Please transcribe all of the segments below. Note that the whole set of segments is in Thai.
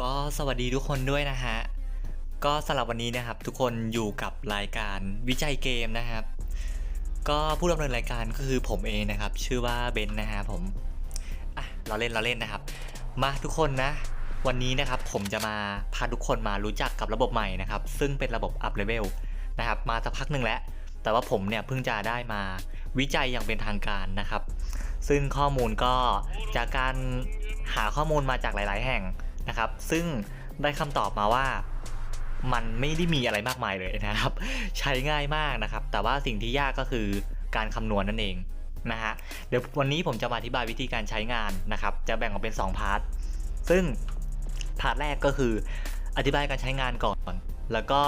ก็สวัสดีทุกคนด้วยนะฮะ ก็สำหรับวันนี้นะครับ ทุกคนอยู่กับรายการวิจัยเกมนะครับ ก็ผู้ดำเนินรายการก็คือผมเองนะครับ ชื่อว่าเบนนะฮะผมอะเราเล่นเราเล่นนะครับ มาทุกคนนะ วันนี้นะครับผมจะมาพาทุกคนมารู้จักกับระบบใหม่นะครับ ซึ่งเป็นระบบ up level นะครับ มาสักพักหนึ่งแล้ว แต่ว่าผมเนี่ยเพิ่งจะได้มาวิจัยอย่างเป็นทางการนะครับ ซึ่งข้อมูลก็จากการหาข้อมูลมาจากหลาย ๆ แห่ง นะครับ ซึ่งได้คำตอบมาว่ามันไม่ได้มีอะไรมากมายเลยนะครับ ใช้ง่ายมากนะครับ แต่ว่าสิ่งที่ยากก็คือการคำนวณนั่นเองนะฮะเดี๋ยววันนี้ผมจะมาอธิบายวิธีการใช้งานนะครับ จะแบ่งออกเป็น 2 พาร์ทซึ่งพาร์ทแรกก็คือ อธิบายการใช้งานก่อน แล้วก็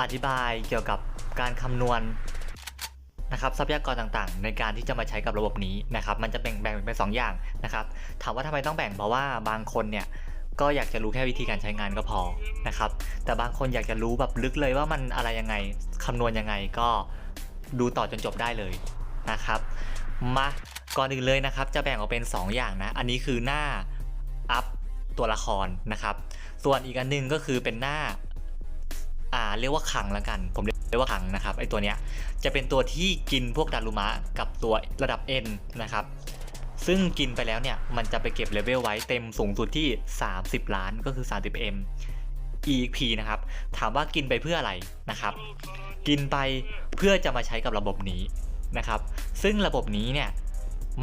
อธิบายเกี่ยวกับการคำนวณนะครับทรัพยากรต่างๆ ในการที่จะมาใช้กับระบบนี้นะครับ มันจะแบ่งแบ่งเป็นสองอย่างนะครับ ถามว่าทำไมต้องแบ่งเพราะว่าบางคนเนี่ย ก็อยากจะรู้แค่วิธีการใช้งานก็พอนะครับ แต่บางคนอยากจะรู้แบบลึกเลยว่ามันอะไรยังไงคำนวณยังไงก็ดูต่อจนจบได้เลยนะครับ มาก่อนอื่นเลยนะครับ จะแบ่งออกเป็น 2 อย่างนะ อันนี้คือหน้าอัพตัวละครนะครับ ส่วนอีกอันหนึงก็คือเป็นหน้าอ่าเรียกว่าขังละกัน ผมเรียกว่าขังนะครับไอตัวเนี้ยจะเป็นตัวที่กินพวกดารุมะกับตัวระดับ N นะครับ ซึ่งกินไปแล้วเนี่ย มันจะไปเก็บเลเวลไว้เต็มสูงสุดที่ 30 ล้านก็คือ 30M EXP นะครับ ถามว่ากินไปเพื่ออะไรนะครับ กินไปเพื่อจะมาใช้กับระบบนี้นะครับ ซึ่งระบบนี้เนี่ย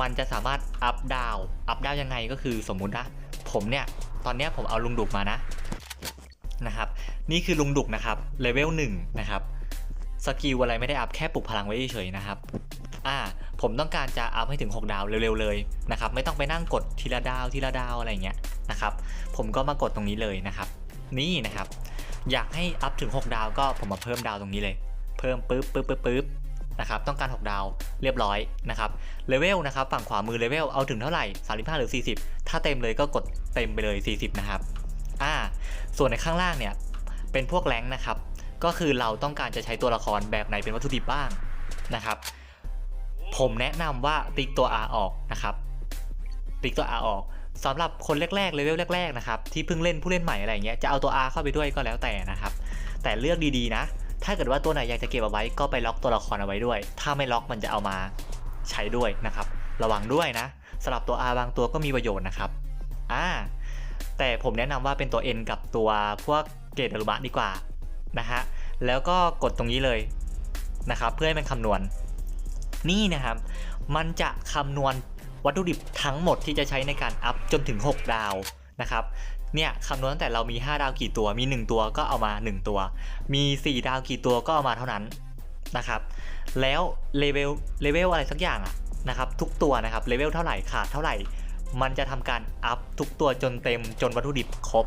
มันจะสามารถอัพดาวอัพดาวยังไงก็คือสมมุตินะ ผมเนี่ย ตอนนี้ผมเอาลุงดุกมานะนะครับ นี่คือลุงดุกนะครับเลเวล1นะครับ สกิลอะไรไม่ได้อัพแค่ปลุกพลังไว้เฉยๆนะครับ อ่าผมต้องการจะอัพให้ถึง 6 ดาวเร็วๆเลยนะครับไม่ต้องไปนั่งกดทีละดาวทีละดาวอะไรเงี้ยนะครับผมก็มากดตรงนี้เลยนะครับ นี่นะครับ อยากให้อัพถึง 6 ดาวก็ผมมาเพิ่มดาวตรงนี้เลย เพิ่มปึ๊บปึ๊บปึ๊บปึ๊บนะครับต้องการ 6 ดาวเรียบร้อยนะครับเลเวลนะครับฝั่งขวามือเลเวลเอาถึงเท่าไหร่ 35 หรือ 40 ถ้าเต็มเลยก็กดเต็มไปเลย 40 นะครับอ่าส่วนในข้างล่างเนี่ยเป็นพวกแรงนะครับ ก็คือเราต้องการจะใช้ตัวละครแบบไหนเป็นวัตถุดิบบ้างนะครับ ผมแนะนำว่าติ๊กตัว R ออกนะครับติ๊กตัว R ออกสำหรับคนแรกๆเลเวลแรกๆนะครับที่เพิ่งเล่นผู้เล่นใหม่อะไรอย่างเงี้ยจะเอาตัว R เข้าไปด้วยก็แล้วแต่นะครับ แต่เลือกดีๆนะ ถ้าเกิดว่าตัวไหนอยากจะเก็บเอาไว้ก็ไปล็อกตัวละครเอาไว้ด้วย ถ้าไม่ล็อกมันจะเอามาใช้ด้วยนะครับ ระวังด้วยนะสำหรับตัว R บางตัวก็มีประโยชน์นะครับอ่าแต่ผมแนะนำว่าเป็นตัว N กับตัวพวกเกรดอรุมะดีกว่านะฮะแล้วก็กดตรงนี้เลยนะครับเพื่อให้มันคำนวณ นี่นะครับ มันจะคำนวณวัตถุดิบทั้งหมดที่จะใช้ในการอัพจนถึง 6 ดาวนะครับเนี่ยคำนวณตั้งแต่เรามี 5 ดาวกี่ตัวมี 1 ตัวก็เอามา 1 ตัว มี 4 ดาวกี่ตัวก็เอามาเท่านั้นนะครับ แล้วเลเวลเลเวลอะไรสักอย่างอะนะครับ ทุกตัวนะครับเลเวลเท่าไหร่ขาดเท่าไหร่ มันจะทำการอัพทุกตัวจนเต็มจนวัตถุดิบครบ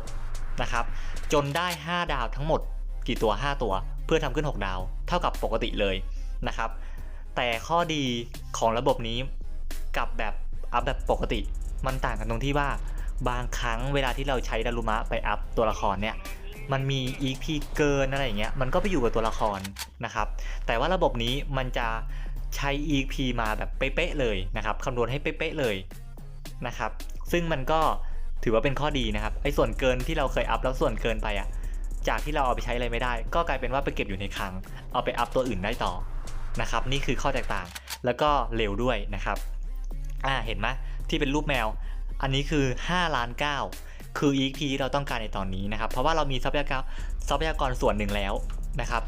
นะครับ จนได้ 5 ดาวทั้งหมด กี่ตัว 5 ตัว เพื่อทำขึ้น 6 ดาว เท่ากับปกติเลยนะครับ แต่ข้อดีของระบบนี้กับแบบอัพแบบปกติ มันต่างกันตรงที่ว่าบางครั้งเวลาที่เราใช้ดารุมะไปอัพตัวละครเนี่ยมันมี EP เกินอะไรอย่างเงี้ยมันก็ไปอยู่กับตัวละครนะครับ แต่ว่าระบบนี้มันจะใช้ EP มาแบบเป๊ะๆเลยนะครับคำนวณให้เป๊ะๆเลยนะครับ ซึ่งมันก็ถือว่าเป็นข้อดีนะครับไอ้ส่วนเกินที่เราเคยอัพแล้วส่วนเกินไปอะจากที่เราเอาไปใช้อะไรไม่ได้ ก็กลายเป็นว่าไปเก็บอยู่ในคลัง เอาไปอัพตัวอื่นได้ต่อ นะครับนี่คือข้อแตกต่างแล้วก็เร็วด้วยนะครับอ่าเห็นไหมที่เป็นรูปแมว อันนี้คือ5ล้าน9คือ EXP ที่เราต้องการในตอนนี้นะครับ เพราะว่าเรามีทรัพยากรทรัพยากรส่วนหนึ่งแล้วนะครับ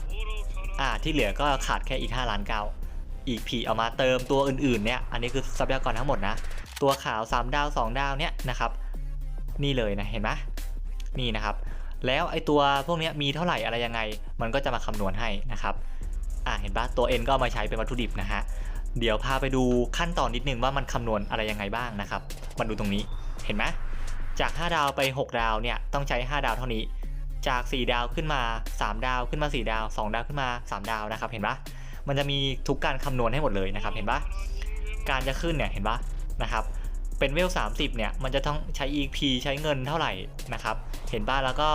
อ่าที่เหลือก็ขาดแค่อีก5ล้าน9 EXP เอามาเติมตัวอื่นๆเนี่ยอันนี้คือทรัพยากรทั้งหมดนะ ตัวขาว 3 ดาว 2 ดาวเนี่ยนะครับนี่เลยนะเห็นไหมนี่นะครับ แล้วไอตัวพวกนี้มีเท่าไหร่อะไรยังไง มันก็จะมาคำนวณให้นะครับ อ่าเห็นปะตัว n ก็เอามาใช้เป็นวัตถุดิบนะฮะ เดี๋ยวพาไปดูขั้นตอนนิดนึงว่ามันคำนวณอะไรยังไงบ้างนะครับมาดูตรงนี้เห็นไหมจาก 5 ดาวไป 6 ดาวเนี่ยต้องใช้ 5 ดาวเท่านี้ จาก 4 ดาวขึ้นมา 3 ดาวขึ้นมา 4 ดาว 2 ดาวขึ้นมา 3 ดาวนะครับ เห็นปะมันจะมีทุกการคำนวณให้หมดเลยนะครับ เห็นปะการจะขึ้นเนี่ยเห็นปะนะครับเป็นเวล 30 เนี่ย มันจะต้องใช้ ep ใช้เงินเท่าไหร่นะครับ เห็นปะแล้วก็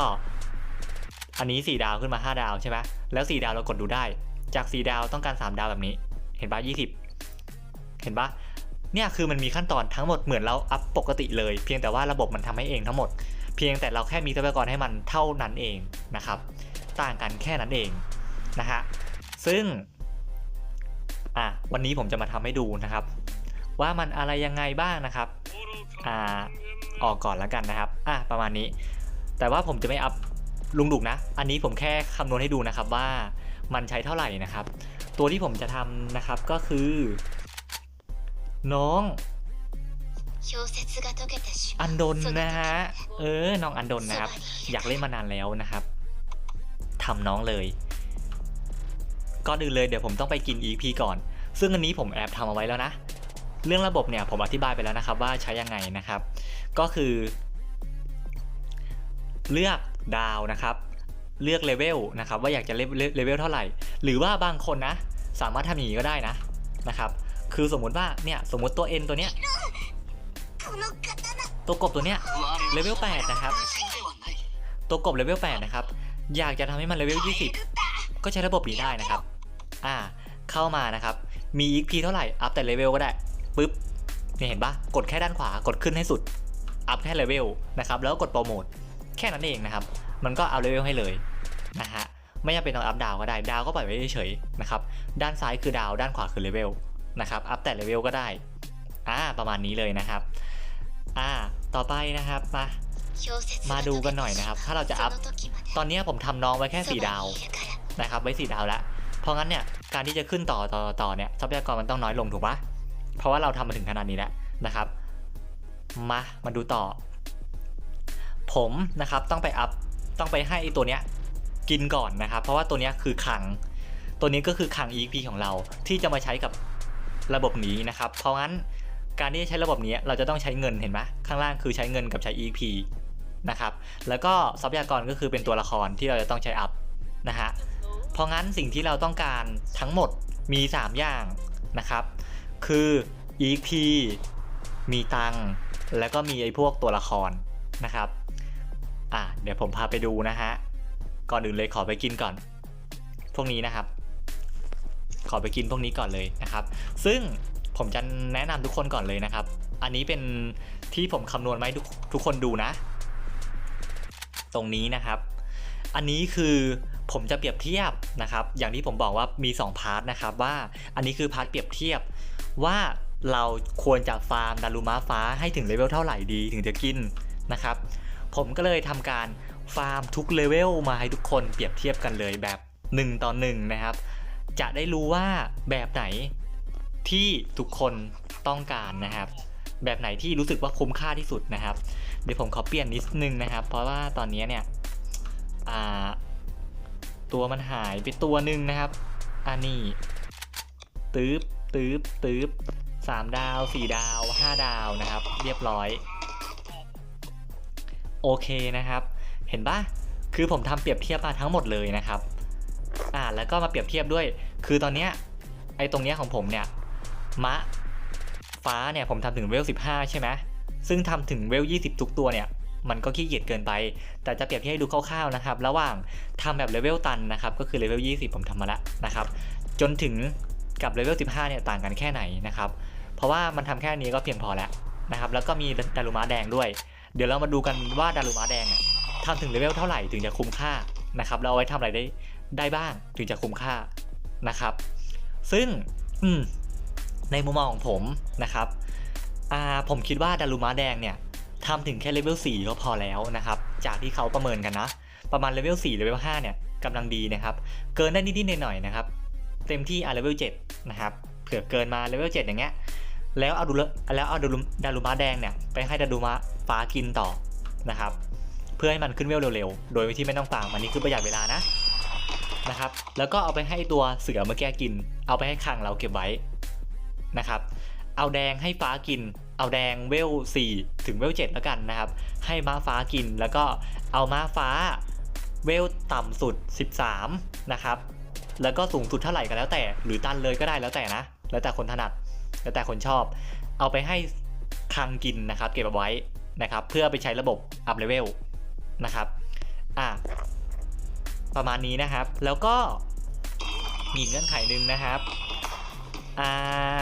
อันนี้ 4 ดาวขึ้นมา 5 ดาวใช่ไหมแล้ว 4 ดาวเรากดดูได้ จาก4ดาวต้องการ 3 ดาวแบบนี้ เห็นปะ20 เห็นปะเนี่ยคือมันมีขั้นตอนทั้งหมดเหมือนเราอัพปกติเลย เพียงแต่ว่าระบบมันทำให้เองทั้งหมด เพียงแต่เราแค่มีทรัพยากรให้มันเท่านั้นเองนะครับ ต่างกันแค่นั้นเองนะฮะซึ่งอะวันนี้ผมจะมาทำให้ดูนะครับ ว่ามันอะไรยังไงบ้างนะครับอ่าออกก่อนแล้วกันนะครับอะประมาณนี้ แต่ว่าผมจะไม่อัพลุงดุกนะ อันนี้ผมแค่คำนวณให้ดูนะครับว่า มันใช้เท่าไหร่นะครับ ตัวที่ผมจะทำนะครับก็คือ น้องอันดนนะฮะ เออ น้องอันดนนะครับ อยากเล่นมานานแล้วนะครับทำน้องเลยก็ดึกเลยเดี๋ยวผมต้องไปกินอีพีก่อน ซึ่งอันนี้ผมแอบทำเอาไว้แล้วนะ เรื่องระบบเนี่ยผมอธิบายไปแล้วนะครับว่าใช้ยังไงนะครับ ก็คือ เลือกดาวนะครับ เลือกเลเวลนะครับว่าอยากจะเลเวลเท่าไหร่ หรือว่าบางคนนะ สามารถทำอย่างนี้ก็ได้นะนะครับ คือสมมุติว่าเนี่ยสมมุติตัว N ตัวเนี้ยตัวกบตัวเนี้ยเลเวล8นะครับ ตัวกบเลเวล8นะครับ อยากจะทำให้มันเลเวล20 ก็ใช้ระบบนี้ได้นะครับ อ่า เข้ามานะครับ มีอีกพีเท่าไหร่ อัพแต่เลเวลก็ได้ปึ๊บเนี่ยเห็นปะกดแค่ด้านขวากดขึ้นให้สุด อัพแค่เลเวลนะครับ แล้วกดโปรโมท แค่นั้นเองนะครับ มันก็อัพเลเวลให้เลยนะฮะไม่จำเป็นต้องอัพดาวก็ได้ดาวก็ปล่อยไว้เฉยๆนะครับด้านซ้ายคือดาวด้านขวาคือเลเวลนะครับอัพแต่เลเวลก็ได้อ่าประมาณนี้เลยนะครับอ่าต่อไปนะครับมามาดูกันหน่อยนะครับ ถ้าเราจะอัพตอนนี้ผมทำน้องไว้แค่ 4 ดาวนะครับไว้ 4 ดาวแล้ว เพราะงั้นเนี่ยการที่จะขึ้นต่อต่อต่อเนี่ยทรัพยากรมันต้องน้อยลงถูกปะเพราะว่าเราทำมาถึงขนาดนี้แล้วนะครับมามาดูต่อ ผมนะครับต้องไปอัพ ต้องไปให้ไอ้ตัวเนี้ยกินก่อนนะครับ เพราะว่าตัวเนี้ยคือขัง ตัวนี้ก็คือขัง EXP ของเราที่จะมาใช้กับระบบนี้นะครับ เพราะงั้นการที่จะใช้ระบบนี้เราจะต้องใช้เงินเห็นไหมข้างล่างคือใช้เงินกับใช้ EXP นะครับ แล้วก็ทรัพยากรก็คือเป็นตัวละครที่เราจะต้องใช้อัพนะฮะ เพราะงั้นสิ่งที่เราต้องการทั้งหมดมี 3 อย่างนะครับ คือ EP มีตัง แล้วก็มีไอ้พวกตัวละครนะครับ อะเดี๋ยวผมพาไปดูนะฮะ ก่อนอื่นเลยขอไปกินก่อน พวกนี้นะครับ ขอไปกินพวกนี้ก่อนเลยนะครับ ซึ่งผมจะแนะนำทุกคนก่อนเลยนะครับ อันนี้เป็นที่ผมคำนวณมาให้ทุกทุกคนดูนะ ตรงนี้นะครับ อันนี้คือผมจะเปรียบเทียบนะครับ อย่างที่ผมบอกว่ามี 2 พาร์ทนะครับว่าอันนี้คือพาร์ทเปรียบเทียบว่าเราควรจะฟาร์มดารุมาฟ้าให้ถึงเลเวลเท่าไหร่ดีถึงจะกินนะครับ ผมก็เลยทำการฟาร์มทุกเลเวลมาให้ทุกคนเปรียบเทียบกันเลยแบบ 1 ต่อ 1 นะครับ จะได้รู้ว่าแบบไหนที่ทุกคนต้องการนะครับ แบบไหนที่รู้สึกว่าคุ้มค่าที่สุดนะครับ เดี๋ยวผมขอเปลี่ยนนิดนึงนะครับ เพราะว่าตอนนี้เนี่ยตัวมันหายไปตัวหนึ่งนะครับอันนี้ตืบตืบตืบสามดาวสี่ดาวห้าดาวนะครับ เรียบร้อย โอเคนะครับ เห็นปะคือผมทำเปรียบเทียบมาทั้งหมดเลยนะครับ อ่าแล้วก็มาเปรียบเทียบด้วย คือตอนเนี้ยไอ้ตรงเนี้ยของผมเนี่ยมะฟ้าเนี่ยผมทำถึงเวล 15 ใช่ไหมซึ่งทำถึงเวล 20 ทุกตัวเนี่ยมันก็ขี้เกียจเกินไป แต่จะเปรียบเทียบให้ดูคร่าวๆนะครับ ระหว่างทำแบบเลเวลตันนะครับ ก็คือเลเวล 20 ผมทำมาแล้วนะครับ จนถึงกับเลเวล 15 เนี่ยต่างกันแค่ไหนนะครับ เพราะว่ามันทำแค่นี้ก็เพียงพอแล้วนะครับ แล้วก็มีดารุมาแดงด้วย เดี๋ยวเรามาดูกันว่าดารุมาแดงทำถึงเลเวลเท่าไหร่ถึงจะคุ้มค่านะครับเราเอาไว้ทำอะไรได้ได้บ้างถึงจะคุ้มค่านะครับ ซึ่งอืในมุมมองของผมนะครับอ่าผมคิดว่าดารุมาแดงเนี่ยทำถึงแค่เลเวล4ก็พอแล้วนะครับ จากที่เขาประเมินกันนะ ประมาณเลเวล4เลเวล5เนี่ยกำลังดีนะครับ เกินได้นิดๆหน่อยๆนะครับ เต็มที่อะเลเวล7นะครับเผื่อเกินมาเลเวล7อย่างเงี้ย แล้วเอาดูลแล้วเอาดารุดารุมาแดงเนี่ยไปให้ดารุมาฟ้ากินต่อนะครับ เพื่อให้มันขึ้นเวลเร็วๆ โดยที่ไม่ต้องฟาร์มอันนี้คือประหยัดเวลานะนะครับ แล้วก็เอาไปให้ตัวเสือเมื่อกี้กิน เอาไปให้คังเราเก็บไว้นะครับ เอาแดงให้ฟ้ากิน เอาแดงเวล4ถึงเวล7แล้วกันนะครับ ให้ม้าฟ้ากิน แล้วก็เอาม้าฟ้าเวลต่ำสุด 13 นะครับ แล้วก็สูงสุดเท่าไหร่ก็แล้วแต่ หรือตันเลยก็ได้แล้วแต่นะ แล้วแต่คนถนัด แล้วแต่คนชอบ เอาไปให้คังกินนะครับ เก็บเอาไว้นะครับ เพื่อไปใช้ระบบอัพเลเวลนะครับอะประมาณนี้นะครับ แล้วก็มีเงื่อนไขหนึ่งนะครับอ่า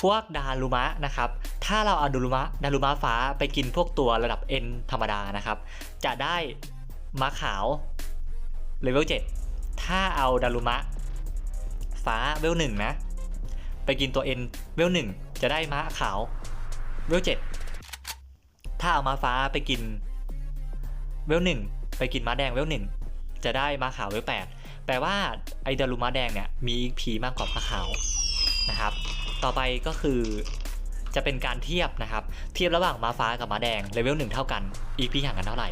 พวกดารุมะนะครับ ถ้าเราเอาดารุมะดารุมะฟ้าไปกินพวกตัวระดับ N ธรรมดานะครับ จะได้ม้าขาวเลเวล7ถ้าเอาดารุมะฟ้าเวลหนึ่งนะ ไปกินตัว N เวลหนึ่งจะได้ม้าขาวเวล7ถ้าเอาม้าฟ้าไปกินเวลหนึ่งไปกินม้าแดงเวลหนึ่งจะได้ม้าขาวเวล8แปลว่าไอดารุมะแดงเนี่ยมี EP มากกว่าม้าขาวนะครับ ต่อไปก็คือจะเป็นการเทียบนะครับ เทียบระหว่างม้าฟ้ากับม้าแดงเลเวลหนึ่งเท่ากัน EP ห่างกันเท่าไหร่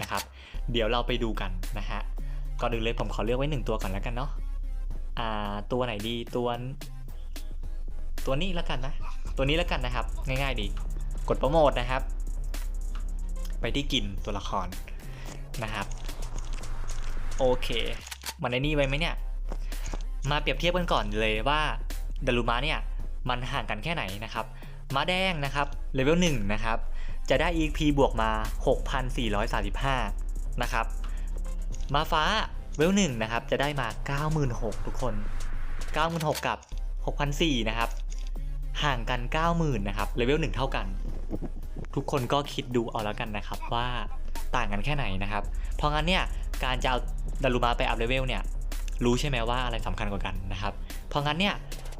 นะครับ เดี๋ยวเราไปดูกันนะฮะก่อนอื่นเลยผมขอเลือกไว้หนึ่งตัวก่อนแล้วกันเนาะอ่าตัวไหนดีตัว ตัวนี้แล้วกันนะ ตัวนี้แล้วกันนะครับ ง่ายๆดี กดโปรโมทนะครับ ไปที่กินตัวละครนะครับ โอเค มันในนี่ไว้ไหมเนี่ย มาเปรียบเทียบกันก่อนเลยว่าดารุมะเนี่ยมันห่างกันแค่ไหนนะครับ มาแดงนะครับเลเวล1นะครับ จะได้ EP บวกมา 6,435 นะครับ มาฟ้าเวล1นะครับ จะได้มา 96,000ทุกคน 96,000กับ6,400นะครับ ห่างกัน 90,000นะครับเลเวล1เท่ากัน ทุกคนก็คิดดูเอาแล้วกันนะครับว่าต่างกันแค่ไหนนะครับ เพราะงั้นเนี่ยการจะเอาดารุมะไปอัพเลเวลเนี่ยรู้ใช่ไหมว่าอะไรสำคัญกว่ากันนะครับ เพราะงั้นเนี่ย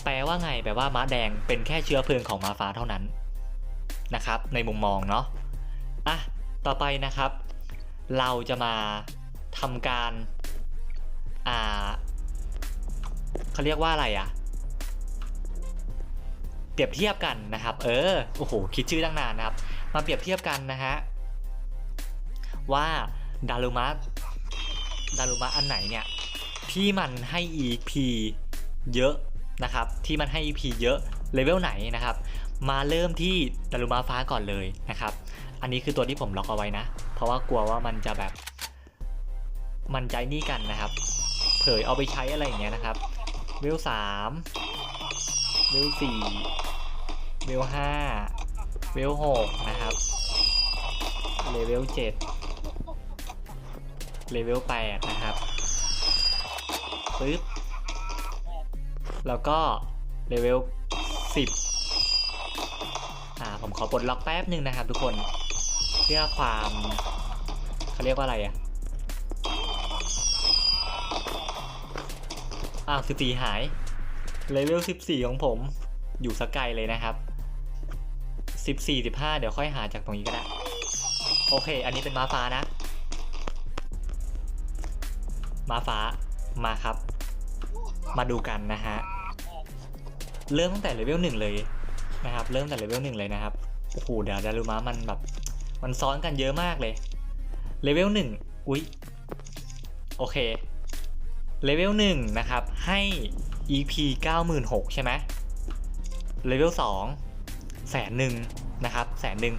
แปลว่าไงแปลว่าม้าแดงเป็นแค่เชื้อเพลิงของม้าฟ้าเท่านั้นนะครับ ในมุมมองเนาะอะต่อไปนะครับ เราจะมาทำการอ่าเขาเรียกว่าอะไรอะ เปรียบเทียบกันนะครับ เออโอ้โหคิดชื่อตั้งนานนะครับ มาเปรียบเทียบกันนะฮะว่าดารุมะดารุมะอันไหนเนี่ยที่มันให้ EP เยอะนะครับที่มันให้ EP เยอะเลเวลไหนนะครับ มาเริ่มที่ดารุมาฟ้าก่อนเลยนะครับ อันนี้คือตัวที่ผมล็อกเอาไว้นะ เพราะว่ากลัวว่ามันจะแบบมันใจนี่กันนะครับ เผยเอาไปใช้อะไรอย่างเงี้ยนะครับเวลสามเวลสี่ เวลห้าเวลหกนะครับ เลเวลเจ็ดเลเวลแปดนะครับปึ๊บ แล้วก็เลเวล10อ่า ผมขอปลดล็อกแป๊บหนึ่งนะครับทุกคน เพื่อความเขาเรียกว่าอะไรอะอ้าว14หาย เลเวล14ของผมอยู่สกไกลเลยนะครับ 14 15เดี๋ยวค่อยหาจากตรงนี้ก็ได้ โอเค อันนี้เป็นมาฟ้านะ มาฟ้ามาครับ มาดูกันนะฮะ เริ่มตั้งแต่เลเวลหนึ่งเลยนะครับ เริ่มแต่เลเวลหนึ่งเลยนะครับ โอ้โห เดี๋ยวดารุมะมันแบบ มันซ้อนกันเยอะมากเลย เลเวลหนึ่งอุ๊ย โอเค เลเวลหนึ่งนะครับ ให้ EP 96,000 ใช่ไหมเลเวลสอง แสนหนึ่งนะครับแสนหนึ่ง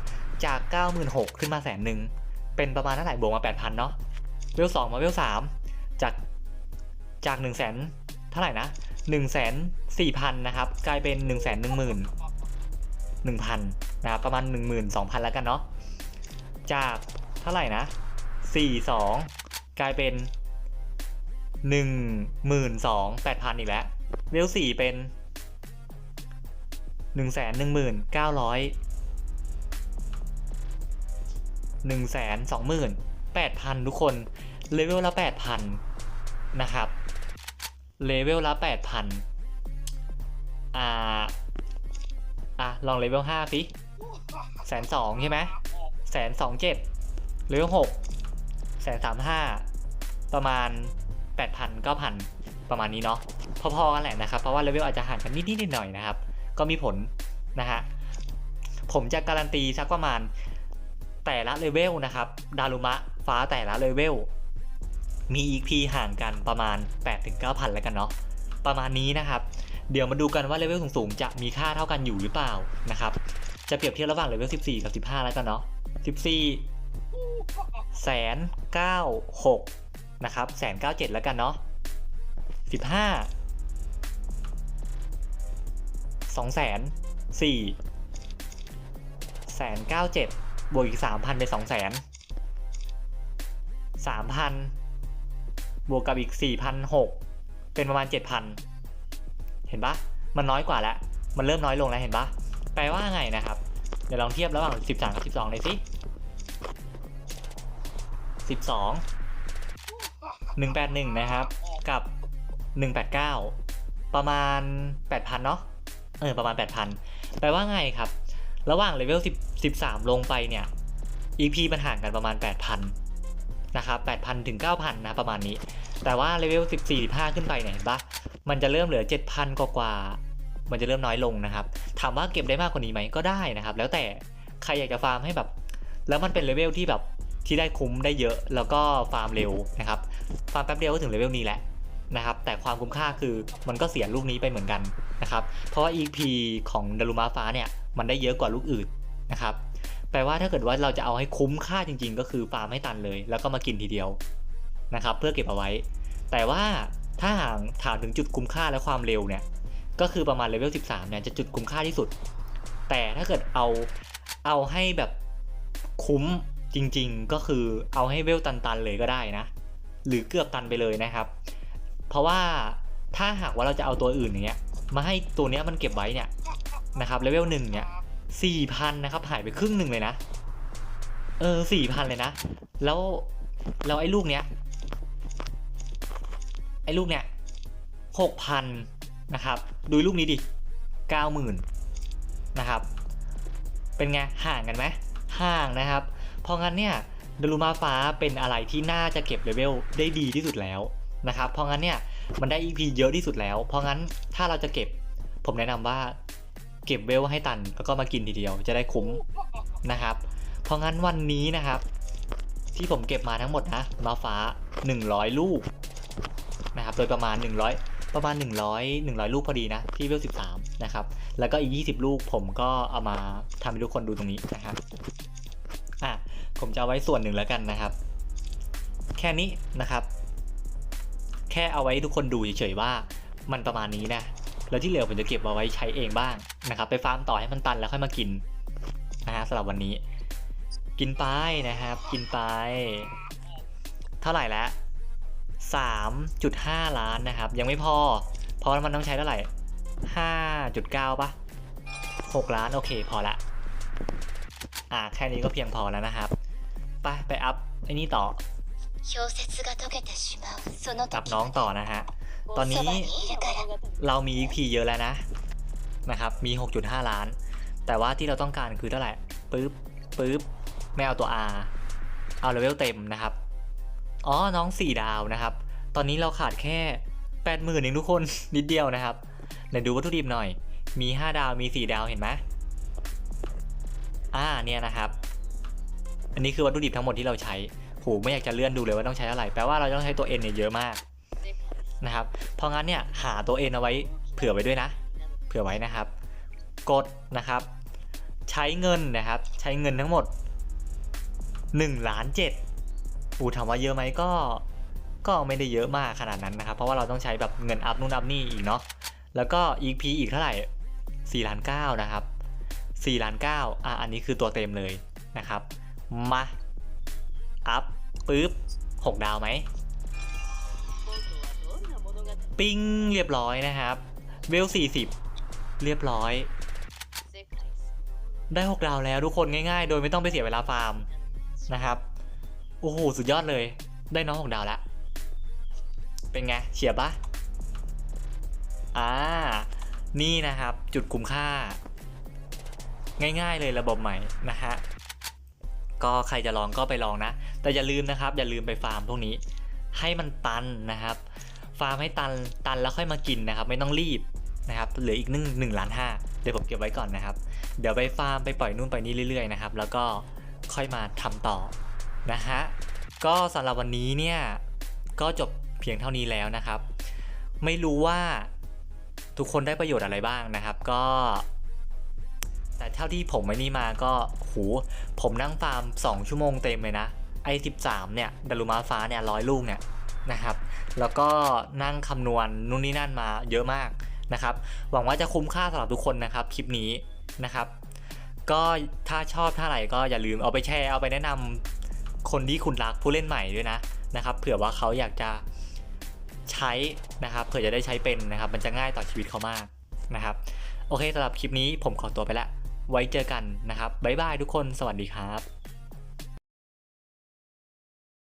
จาก 96,000ขึ้นมาแสนหนึ่งเป็นประมาณเท่าไหร่บวกมา 8,000เนาะเวลสองมาเวลสามจากจาก1 0 0 0 0แสนเท่าไหร่นะ1 4 0 0 0 0นะครับกลายเป็น 1 1 0 0 0 0 1,000นะครับประมาณ 12,000 แล้วกันเนาะจากเท่าไหร่นะ42 กลายเป็น 12,800อีกแล้วเวล4เป็น 1 1 9 0 0 0 1 2 8 0 0 0ทุกคน เลเวลละ8,000นะครับ เลเวลละ8,000อ่า อะ ลองเลเวล5สิแสนสองใช่ไหมแสนสองเจ็ดเลเวลหกแสนสามห้าประมาณ8,000 9,000ประมาณนี้เนาะพอๆกันแหละนะครับ เพราะว่าเลเวลอาจจะห่างกันนิดๆหน่อยๆนะครับ ก็มีผลนะฮะผมจะการันตีสักประมาณแต่ละเลเวลนะครับดารุมะฟ้าแต่ละเลเวลมี EP ห่างกันประมาณ 8-9,000 แล้วกันเนาะประมาณนี้นะครับ เดี๋ยวมาดูกันว่าเลเวลสูงๆ จะมีค่าเท่ากันอยู่หรือเปล่านะครับ จะเปรียบเทียบระหว่างเลเวล 14 กับ 15 แล้วกันเนาะ14แสนเก้าหกนะครับแสนเก้าเจ็ดแล้วกันเนาะ15 สองแสนสี่แสนเก้าเจ็ดบวกอีกสามพันเป็นสองแสนสามพันบวกกับอีกสี่พันหกเป็นประมาณเจ็ดพันเห็นปะมันน้อยกว่าแล้ว มันเริ่มน้อยลงแล้วเห็นปะแปลว่าไงนะครับ เดี๋ยวลองเทียบระหว่าง13กับ12เลยสิ12 181นะครับ กับ189ประมาณ8,000เนาะ เออประมาณ 8,000 แปลว่าไงครับ ระหว่างเลเวล10 13 ลงไปเนี่ย EP มันห่างกันประมาณ 8,000 นะครับ 8,000 ถึง 9,000 นะ ประมาณนี้ แต่ว่าเลเวล14 15 ขึ้นไปเนี่ยเห็นปะมันจะเริ่มเหลือ 7,000 กว่ากว่า มันจะเริ่มน้อยลงนะครับ ถามว่าเก็บได้มากกว่านี้ไหมก็ได้นะครับ แล้วแต่ใครอยากจะฟาร์มให้แบบ แล้วมันเป็นเลเวลที่แบบที่ได้คุ้มได้เยอะ แล้วก็ฟาร์มเร็วนะครับ ฟาร์มแป๊บเดียวก็ถึงเลเวลนี้แหละ นะครับแต่ความคุ้มค่าคือมันก็เสียลูกนี้ไปเหมือนกันนะครับเพราะว่า EP ของดารุมาฟ้าเนี่ยมันได้เยอะกว่าลูกอื่นนะครับแปลว่าถ้าเกิดว่าเราจะเอาให้คุ้มค่าจริงๆ ก็คือฟาร์มให้ตันเลย แล้วก็มากินทีเดียวนะครับเพื่อเก็บเอาไว้ แต่ว่าถ้าหากถามถึงจุดคุ้มค่าและความเร็วเนี่ยก็คือประมาณเลเวล 13 เนี่ยจะจุดคุ้มค่าที่สุด แต่ถ้าเกิดเอาเอาให้แบบคุ้มจริงๆ ก็คือเอาให้เวลตันๆเลยก็ได้นะ หรือเกือบตันไปเลยนะครับ เพราะว่าถ้าหากว่าเราจะเอาตัวอื่นอย่างเงี้ยมาให้ตัวเนี้ยมันเก็บไว้เนี่ยนะครับเลเวลหนึ่งเนี่ยสี่พันนะครับหายไปครึ่งหนึ่งเลยนะ เออสี่พันเลยนะ แล้วแล้วไอ้ลูกเนี้ยไอ้ลูกเนี้ยหกพันนะครับ ดูลูกนี้ดิเก้าหมื่นนะครับ เป็นไงห่างกันไหมห่างนะครับ เพราะงั้นเนี่ยดารุมาฟ้าเป็นอะไรที่น่าจะเก็บเลเวลได้ดีที่สุดแล้ว นะครับ เพราะงั้นเนี่ยมันได้ EP เยอะที่สุดแล้ว เพราะงั้นถ้าเราจะเก็บผมแนะนำว่าเก็บเวลให้ตันแล้วก็มากินทีเดียวจะได้คุ้มนะครับ เพราะงั้นวันนี้นะครับ ที่ผมเก็บมาทั้งหมดนะมาฟ้า 100 ลูกนะครับโดยประมาณ 100 ประมาณ 100 100 ลูกพอดีนะที่เวล13นะครับแล้วก็อีก 20 ลูกผมก็เอามาทำให้ทุกคนดูตรงนี้นะครับอะผมจะเอาไว้ส่วนหนึ่งแล้วกันนะครับ แค่นี้นะครับ ค่เอาไว้ทุกคนดูเฉยๆว่า มันประมาณนี้นะ แล้วที่เหลือผมจะเก็บเอาไว้ใช้เองบ้างนะครับ ไปฟาร์มต่อให้มันตันแล้วค่อยมากินนะฮะสำหรับวันนี้ กินไปนะครับ กินไป เท่าไหร่แล้ว3.5 ล้านนะครับ ยังไม่พอเพราะมันต้องใช้เท่าไหร่ 5.9ปะ6 ล้านโอเคพอละอ่าแค่นี้ก็เพียงพอแล้วนะครับ ไปไปอัพไอ้นี่ต่อ 氷雪が溶けてしまうその กับ 時 น้องต่อนะฮะ ตอนนี้ そばにいるから เรามี EP เยอะแล้วนะ นะครับ มี 6.5 ล้าน แต่ว่าที่เราต้องการคือเท่าไหร่ปึ๊บปึ๊บไม่เอาตัว R เอาเลเวลเต็มนะครับ อ๋อ น้อง 4 ดาวนะครับ ตอนนี้เราขาดแค่ 80,000เองทุกคน นิดเดียวนะครับเดี๋ยวดูวัตถุดิบหน่อย มี 5 ดาวมี 4 ดาวเห็นไหมอ่าเนี่ยนะครับ อันนี้คือวัตถุดิบทั้งหมดที่เราใช้ โหไม่อยากจะเลื่อนดูเลยว่าต้องใช้อะไรแปลว่าเราต้องใช้ตัว N เนี่ยเยอะมากนะครับ เพราะงั้นเนี่ยหาตัว N เอาไว้เผื่อไว้ด้วยนะ เผื่อไว้นะครับ กดนะครับ ใช้เงินนะครับ ใช้เงินทั้งหมด1ล้าน7อูถามว่าเยอะไหมก็ก็ไม่ได้เยอะมากขนาดนั้นนะครับ เพราะว่าเราต้องใช้แบบเงินอัพนู่นอัพนี่อีกเนาะแล้วก็ EP อีกเท่าไหร่4ล้าน9นะครับ4ล้าน9อะอันนี้คือตัวเต็มเลยนะครับ มา อัพปึ๊บ6ดาวไหมปิ้งเรียบร้อยนะครับเวล40 เรียบร้อย ได้ 6 ดาวแล้วทุกคนง่ายๆ โดยไม่ต้องไปเสียเวลาฟาร์มนะครับ โอ้โห สุดยอดเลย ได้น้อง 6 ดาวแล้ว เป็นไงเฉียบปะอ่า นี่นะครับจุดคุ้มค่า ง่ายๆเลยระบบใหม่นะฮะ ก็ใครจะลองก็ไปลองนะ แต่อย่าลืมนะครับ อย่าลืมไปฟาร์มพวกนี้ ให้มันตันนะครับ ฟาร์มให้ตันตันแล้วค่อยมากินนะครับ ไม่ต้องรีบนะครับเหลืออีกหนึ่งหนึ่งล้านห้าเดี๋ยวผมเก็บไว้ก่อนนะครับ เดี๋ยวไปฟาร์มไปปล่อยนู่นไปนี่เรื่อยๆนะครับแล้วก็ค่อยมาทำต่อนะฮะก็สำหรับวันนี้เนี่ยก็จบเพียงเท่านี้แล้วนะครับ ไม่รู้ว่าทุกคนได้ประโยชน์อะไรบ้างนะครับ ก็ แต่เท่าที่ผมไว้นี่มาก็โหผมนั่งฟาร์ม 2 ชั่วโมงเต็มเลยนะ ไอ้13 เนี่ยดารุมาฟ้าเนี่ยร้อยลูกเนี่ยนะครับ แล้วก็นั่งคำนวณนู่นนี่นั่นมาเยอะมากนะครับ หวังว่าจะคุ้มค่าสำหรับทุกคนนะครับคลิปนี้นะครับ ก็ถ้าชอบท่าไหร่ก็อย่าลืมเอาไปแชร์เอาไปแนะนำคนที่คุณรักผู้เล่นใหม่ด้วยนะนะครับ เผื่อว่าเขาอยากจะใช้นะครับ เผื่อจะได้ใช้เป็นนะครับ มันจะง่ายต่อชีวิตเขามากนะครับ โอเคสำหรับคลิปนี้ผมขอตัวไปละไว้เจอกันนะครับบ๊ายบายทุกคนสวัสดีครับ